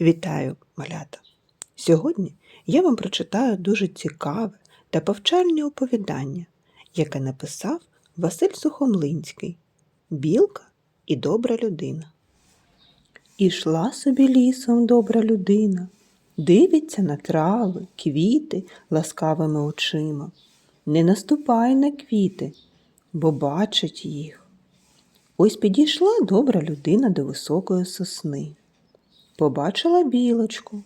Вітаю, малята! Сьогодні я вам прочитаю дуже цікаве та повчальне оповідання, яке написав Василь Сухомлинський Білка і добра людина. Ішла собі лісом добра людина, дивиться на трави, квіти ласкавими очима. Не наступай на квіти, бо бачить їх. Ось підійшла добра людина до високої сосни. Побачила білочку.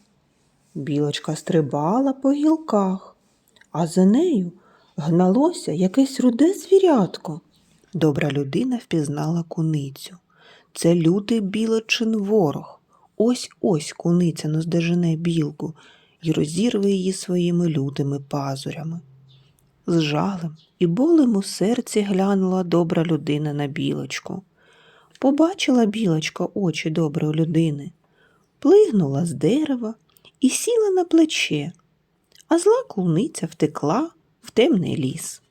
Білочка стрибала по гілках, а за нею гналося якесь руде звірятко. Добра людина впізнала куницю. Це лютий білочин ворог. Ось ось куниця наздожене білку і розірве її своїми лютими пазурями. З жалем і болем у серці глянула добра людина на білочку. Побачила білочка очі доброї людини, плигнула з дерева і сіла на плече, а зла куниця втекла в темний ліс.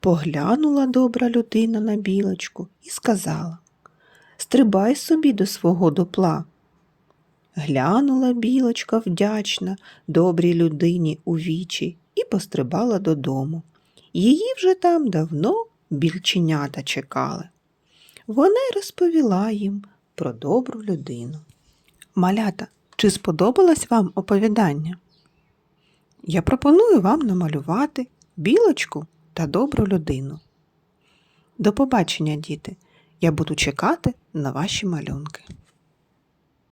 Поглянула добра людина на білочку і сказала Стрибай собі до свого дупла. Глянула білочка вдячна добрій людині у вічі і пострибала додому. Її вже там давно більченята чекали. Вона й розповіла їм про добру людину. Малята, чи сподобалось вам оповідання? Я пропоную вам намалювати білочку та добру людину. До побачення, діти! Я буду чекати на ваші малюнки.